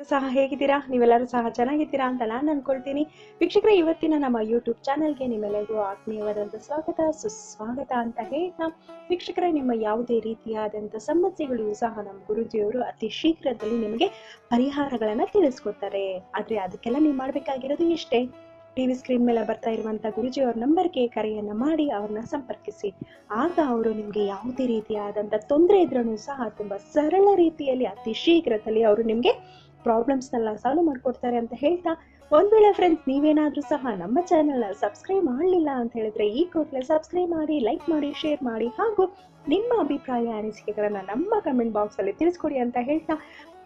ಸಹ ಹೇಗಿದ್ದೀರಾ? ನೀವೆಲ್ಲರೂ ಸಹ ಚೆನ್ನಾಗಿದ್ದೀರಾ ಅಂತ ನಾನು ಅನ್ಕೊಳ್ತೀನಿ ವೀಕ್ಷಕರೇ, ಇವತ್ತಿನ ನಮ್ಮ ಯೂಟ್ಯೂಬ್ ಚಾನೆಲ್ಗೆ ನಿಮ್ಮೆಲ್ಲರಿಗೂ ಆತ್ಮೀಯವಾದಂಥ ಸ್ವಾಗತ, ಸುಸ್ವಾಗತ ಅಂತ ಹೇಳ್ತಾ ವೀಕ್ಷಕರೇ, ನಿಮ್ಮ ಯಾವುದೇ ರೀತಿಯಾದಂಥ ಸಮಸ್ಯೆಗಳು ಸಹ ನಮ್ಮ ಗುರುಜಿಯವರು ಅತಿ ಶೀಘ್ರದಲ್ಲಿ ನಿಮಗೆ ಪರಿಹಾರಗಳನ್ನ ತಿಳಿಸ್ಕೊಡ್ತಾರೆ. ಆದ್ರೆ ಅದಕ್ಕೆಲ್ಲ ನೀವು ಮಾಡಬೇಕಾಗಿರೋದು ಇಷ್ಟೇ. ಟಿವಿ ಸ್ಕ್ರೀನ್ ಮೇಲೆ ಬರ್ತಾ ಇರುವಂತ ಗುರುಜಿ ಅವ್ರ ನಂಬರ್ಗೆ ಕರೆಯನ್ನ ಮಾಡಿ ಅವ್ರನ್ನ ಸಂಪರ್ಕಿಸಿ. ಆಗ ಅವರು ನಿಮ್ಗೆ ಯಾವುದೇ ರೀತಿಯಾದಂಥ ತೊಂದರೆ ಇದ್ರೂ ಸಹ ತುಂಬಾ ಸರಳ ರೀತಿಯಲ್ಲಿ ಅತಿ ಶೀಘ್ರದಲ್ಲಿ ಅವರು ನಿಮ್ಗೆ ಪ್ರಾಬ್ಲಮ್ಸ್ನೆಲ್ಲ ಸಾಲ್ವ್ ಮಾಡ್ಕೊಡ್ತಾರೆ ಅಂತ ಹೇಳ್ತಾ, ಒಂದ್ ವೇಳೆ ಫ್ರೆಂಡ್ಸ್ ನೀವೇನಾದ್ರೂ ಸಹ ನಮ್ಮ ಚಾನೆಲ್ ಸಬ್ಸ್ಕ್ರೈಬ್ ಮಾಡಲಿಲ್ಲ ಅಂತ ಹೇಳಿದ್ರೆ ಈ ಕೂಡಲೇ ಸಬ್ಸ್ಕ್ರೈಬ್ ಮಾಡಿ ಲೈಕ್ ಮಾಡಿ ಶೇರ್ ಮಾಡಿ ಹಾಗೂ ನಿಮ್ಮ ಅಭಿಪ್ರಾಯ ಅನಿಸಿಕೆಗಳನ್ನ ನಮ್ಮ ಕಮೆಂಟ್ ಬಾಕ್ಸ್ ಅಲ್ಲಿ ತಿಳಿಸ್ಕೊಡಿ ಅಂತ ಹೇಳ್ತಾ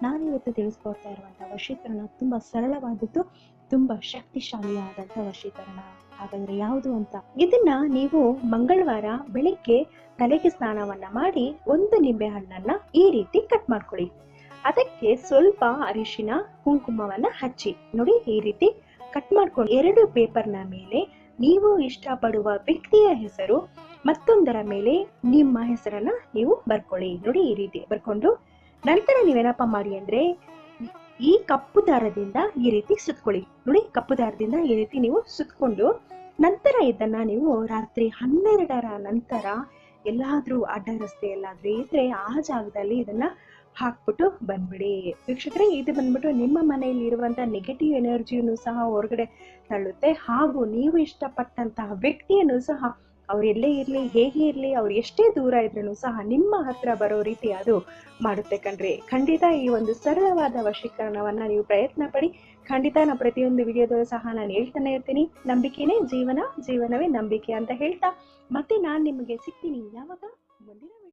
ನಾನಿವತ್ತು ತಿಳಿಸ್ಕೊಡ್ತಾ ಇರುವಂತ ವಶೀಕರಣ ತುಂಬಾ ಸರಳವಾದದ್ದು, ತುಂಬಾ ಶಕ್ತಿಶಾಲಿಯಾದಂತ ವಶೀಕರಣ ಹಾಗಾದ್ರೆ ಯಾವುದು ಅಂತ? ಇದನ್ನ ನೀವು ಮಂಗಳವಾರ ಬೆಳಿಗ್ಗೆ ತಲೆಗೆ ಸ್ನಾನವನ್ನ ಮಾಡಿ ಒಂದು ನಿಂಬೆ ಹಣ್ಣನ್ನ ಈ ರೀತಿ ಕಟ್ ಮಾಡ್ಕೊಳ್ಳಿ ಅದಕ್ಕೆ ಸ್ವಲ್ಪ ಅರಿಶಿನ, ಕುಂಕುಮವನ್ನ ಹಚ್ಚಿ. ನೋಡಿ, ಈ ರೀತಿ ಕಟ್ ಮಾಡ್ಕೊಂಡು ಎರಡು ಪೇಪರ್ನ ಮೇಲೆ ನೀವು ಇಷ್ಟಪಡುವ ವ್ಯಕ್ತಿಯ ಹೆಸರು, ಮತ್ತೊಂದರ ಮೇಲೆ ನಿಮ್ಮ ಹೆಸರನ್ನ ನೀವು ಬರ್ಕೊಳ್ಳಿ. ನೋಡಿ, ಈ ರೀತಿ ಬರ್ಕೊಂಡು ನಂತರ ನೀವೇನಪ್ಪ ಮಾಡಿ ಅಂದ್ರೆ ಈ ಕಪ್ಪು ದಾರದಿಂದ ಈ ರೀತಿ ಸುತ್ಕೊಳ್ಳಿ. ನೋಡಿ, ಕಪ್ಪು ದಾರದಿಂದ ಈ ರೀತಿ ನೀವು ಸುತ್ಕೊಂಡು ನಂತರ ಇದನ್ನ ನೀವು ರಾತ್ರಿ ಹನ್ನೆರಡರ ನಂತರ ಎಲ್ಲಾದ್ರೂ ಅಡ್ಡ ರಸ್ತೆ ಎಲ್ಲಾದ್ರೂ ಇದ್ರೆ ಆ ಜಾಗದಲ್ಲಿ ಇದನ್ನ ಹಾಕ್ಬಿಟ್ಟು ಬಂದ್ಬಿಡಿ. ವೀಕ್ಷಕರೇ, ಇದು ಬಂದ್ಬಿಟ್ಟು ನಿಮ್ಮ ಮನೆಯಲ್ಲಿ ಇರುವಂತ ನೆಗೆಟಿವ್ ಎನರ್ಜಿಯನ್ನು ಸಹ ಹೊರಗಡೆ ತಳ್ಳುತ್ತೆ. ಹಾಗೂ ನೀವು ಇಷ್ಟಪಟ್ಟಂತಹ ವ್ಯಕ್ತಿಯನ್ನು ಸಹ ಅವ್ರು ಎಲ್ಲೇ ಇರಲಿ, ಹೇಗೆ ಇರಲಿ, ಅವ್ರು ಎಷ್ಟೇ ದೂರ ಇದ್ರೂ ಸಹ ನಿಮ್ಮ ಹತ್ರ ಬರೋ ರೀತಿ ಅದು ಮಾಡುತ್ತೆ ಕಣ್ರಿ. ಖಂಡಿತ ಈ ಒಂದು ಸರಳವಾದ ವಶೀಕರಣವನ್ನು ನೀವು ಪ್ರಯತ್ನ ಪಡಿ. ಖಂಡಿತ ನಾನು ಪ್ರತಿಯೊಂದು ವಿಡಿಯೋದಲ್ಲೂ ಸಹ ನಾನು ಹೇಳ್ತಾನೆ ಇರ್ತೀನಿ. ನಂಬಿಕೆನೇ ಜೀವನ, ಜೀವನವೇ ನಂಬಿಕೆ ಅಂತ ಹೇಳ್ತಾ. ಮತ್ತೆ ನಾನು ನಿಮಗೆ ಸಿಗ್ತೀನಿ ಯಾವಾಗ? ಮುಂದಿನ